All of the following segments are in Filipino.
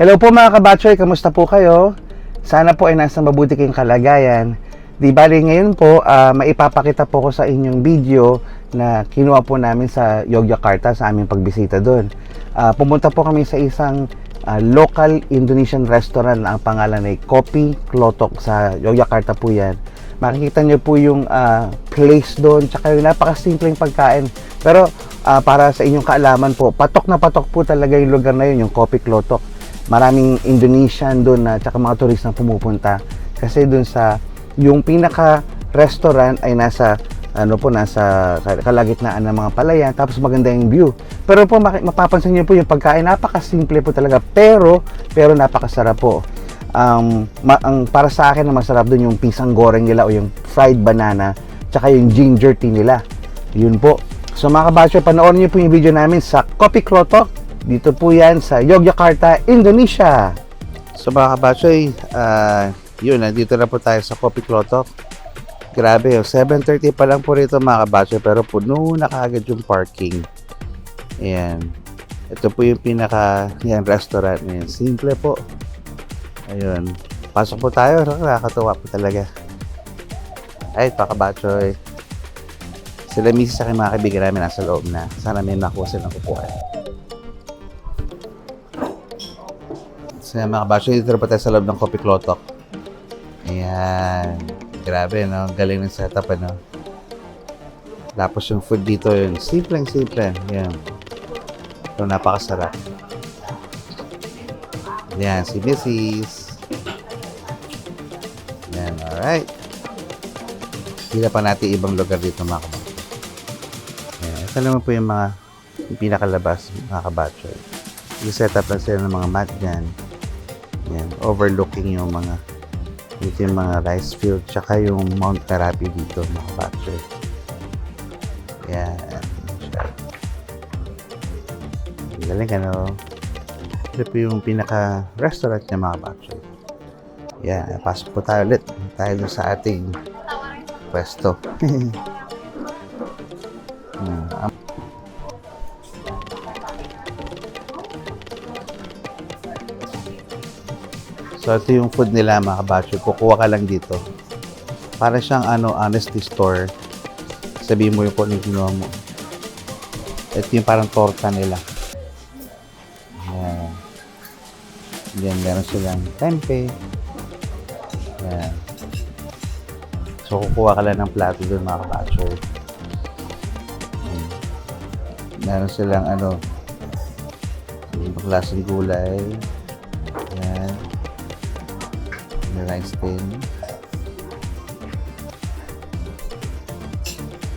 Hello po mga kabatchoy, kamusta po kayo? Sana po ay nasa mabuti kayong kalagayan. Di bali ngayon po, ah, maipapakita po ko sa inyong video na kinuha po namin sa Yogyakarta sa aming pagbisita doon. Ah, pumunta po kami sa isang ah, local Indonesian restaurant na ang pangalan ay Kopi Klotok sa Yogyakarta po yan. Makikita niyo po yung ah, place doon, tsaka yung napakasimpleng pagkain. Pero ah, para sa inyong kaalaman po, patok na patok po talaga yung lugar na yun, yung Kopi Klotok maraming Indonesian doon na tsaka mga turista na pumupunta. Kasi doon sa yung pinaka restaurant ay nasa ano po nasa kal- kalagitnaan ng mga palayan tapos maganda yung view. Pero po mapapansin niyo po yung pagkain napakasimple po talaga pero pero napakasarap po. Um, ma- ang para sa akin na masarap doon yung pisang goreng nila o yung fried banana tsaka yung ginger tea nila. Yun po. So mga kabatcho panoorin niyo po yung video namin sa Kopi Klotok dito po yan sa Yogyakarta, Indonesia. So mga kabatsoy, ah, yun, nandito na po tayo sa Kopi Klotok. Grabe, oh, 7.30 pa lang po rito mga kabatsoy, pero puno na kaagad yung parking. Ayan. Ito po yung pinaka yan, restaurant niya. Simple po. Ayun. Pasok po tayo. Nakakatuwa po talaga. Ay, mga kabatsoy. Sila misis sa aking mga kaibigan namin nasa loob na. Sana may makuha silang kukuha. So yan, mga kabasyo, dito na tayo sa loob ng Kopi Klotok. Ayan. Grabe, no? Galing ng setup, ano? Tapos yung food dito, yun. Simpleng, simple. Yan. So, napakasarap. Yan, si Mrs. Yan, alright. Hindi pa natin ibang lugar dito, mga kabasyo. Yan. Ito naman po yung mga pinakalabas, mga kabasyo. I-set up lang sila ng mga mat dyan. Yan, overlooking yung mga dito yung mga rice field tsaka yung Mount Merapi dito mga batcher. Yan. Galing ano. Ito po yung pinaka restaurant niya mga batcher. Yan, pasok po tayo ulit. Tayo sa ating pwesto. So, ito yung food nila mga kabatcho. Kukuha ka lang dito. Para siyang ano, honesty store. Sabihin mo yung kung anong ginawa mo. Ito yung parang torta nila. Yan. Yan, meron silang tempe. Yan. So, kukuha ka lang ng plato doon mga kabatcho. Yan. Meron silang ano, ibang klaseng gulay. Yan. May rice tin.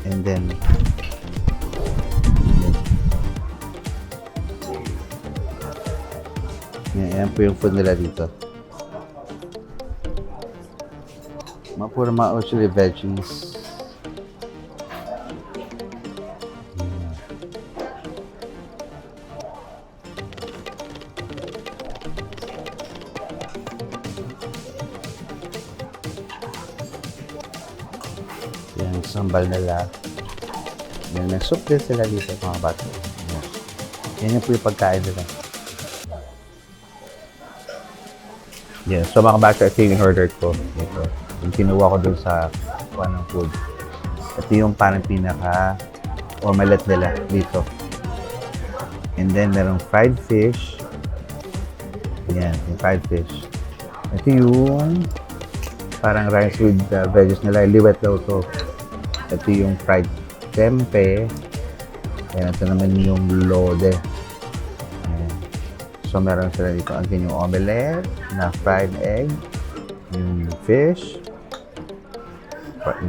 And then, yan, yan po yung food nila dito. Mga puro mga actually veggies. Yan, sambal nila. Yan, may soup din sila dito mga bato. Yan. Yan yung po yung pagkain nila. Yan, so mga bato, ito yung order ko. Ito. Yung kinuha ko dun sa kuha ng food. Ito yung parang pinaka omelette nila dito. And then, merong fried fish. Yan, yung fried fish. Ito yung parang rice with uh, veggies nila. Liwet daw to. Ito yung fried tempe. Ayan, ito naman yung lode. So, meron sila dito. Andyan yung omelette na fried egg. Yung fish.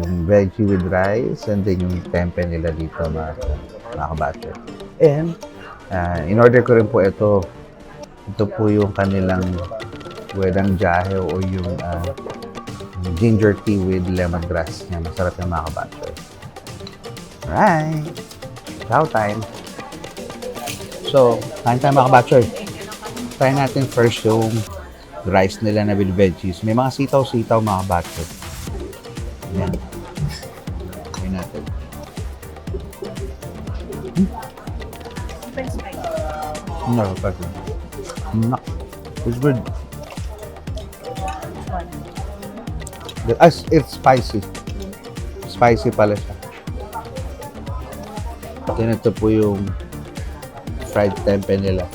Yung veggie with rice. And then yung tempe nila dito, mga, mga kabatcher. And, uh, in-order ko rin po ito. Ito po yung kanilang wedang jahe o yung ah, ginger tea with lemongrass. Yan, masarap yung mga kabatcher. Alright. Chow time. So, kain tayo mga kabatcher. Try natin first yung rice nila na with veggies. May mga sitaw-sitaw mga kabatcher. Yan. Try natin. Hmm? Ano, pag Nak. It's good. Ah, it's spicy. Spicy pala siya. Na ito po yung fried tempe nila.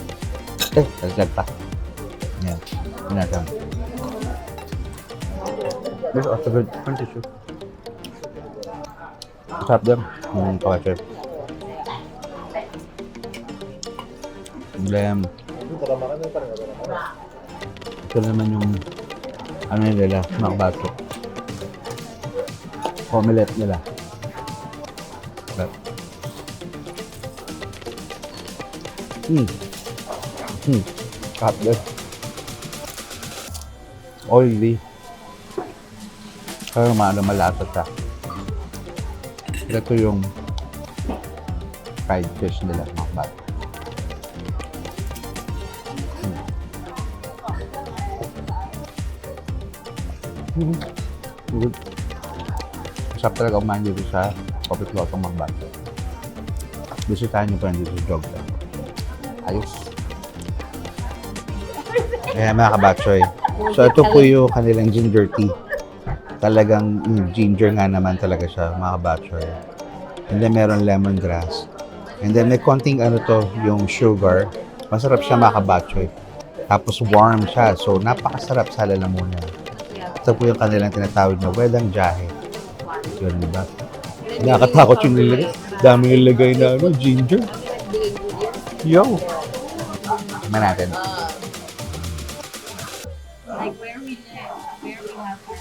Eh, naglag pa. Yan. Natin. This is also good. Ano tissue? Sarap din. Yung kawache. Then, ito naman yung ano nila, makbato. Omelette nila. Sarap. Hmm. Hmm. Din. Oily. Pero maano malasa siya. Ito yung fried fish nila, makbato. Good. Masarap talaga kumain dito sa Coffee Clotong Magbato. Bisitahin niyo pa dito sa Jogda. Ayos. Kaya mga kabatsoy. So ito po yung kanilang ginger tea. Talagang ginger nga naman talaga siya, mga kabatsoy. And then meron lemongrass. And then may konting ano to, yung sugar. Masarap siya mga kabatsoy. Tapos warm siya. So napakasarap sa lalamunan. Ito po yung kanilang tinatawag na wedang jahe. Yun, di ba? Nakakatakot yung nilagay. Dami nilagay na ano, ginger. Yo! Tingnan natin. Like where we live, where we have our.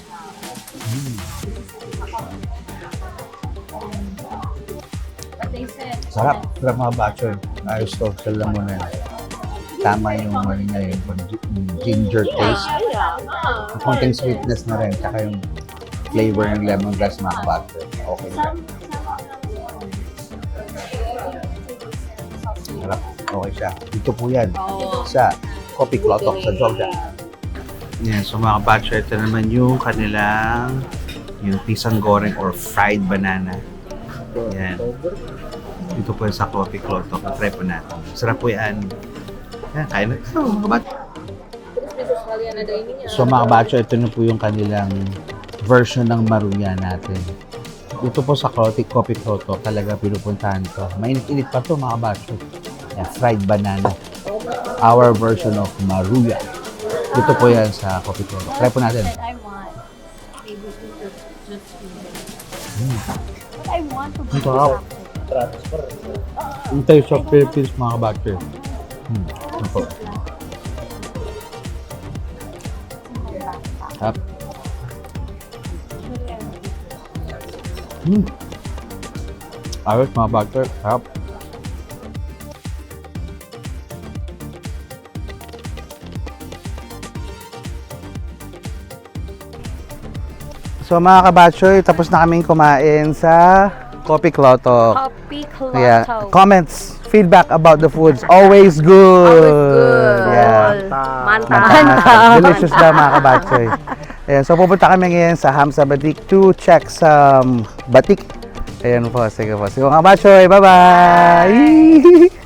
But they said Sarap. Sarap mga batchoy. Ayos to. Sala mo na yan. Tama yung ano niya, yung ginger taste. Konting sweetness na rin. Tsaka yung flavor ng lemongrass mga batchoy. Okay. some Sarap. Okay siya. Dito po yan. Sa Coffee Clotok sa Jogja. Yan. So mga batchoy, ito naman yung kanilang yung pisang goreng or fried banana. Yan. Dito po yan sa Coffee Clotok. Try po natin. Sarap po yan. Yan, kain na. So, mga bat- So mga batcho, ito na po yung kanilang version ng maruya natin. Dito po sa Coffee Coffee Clotok, talaga pinupuntahan to. Mainit-init pa to mga batcho. Yan, fried banana. Our version of maruya. Dito po yan sa Coffee Clotok. Try po natin. that I want. To be Wow. Yung taste of Philippines mga batcho. Hmm. Ano po? Sarap. Hmm. Ayos mga bagter. Sarap. So mga kabatchoy, tapos na kaming kumain sa Coffee Clotok. Copy Yeah. Comments, feedback about the foods. Always good. Yeah. Manta. Mantap. Delicious daw mga kabatchoy. Ayan, so pupunta kami ngayon sa Hamsa Batik to check some batik. Ayan po, sige po. Sige mga kabatchoy, bye-bye!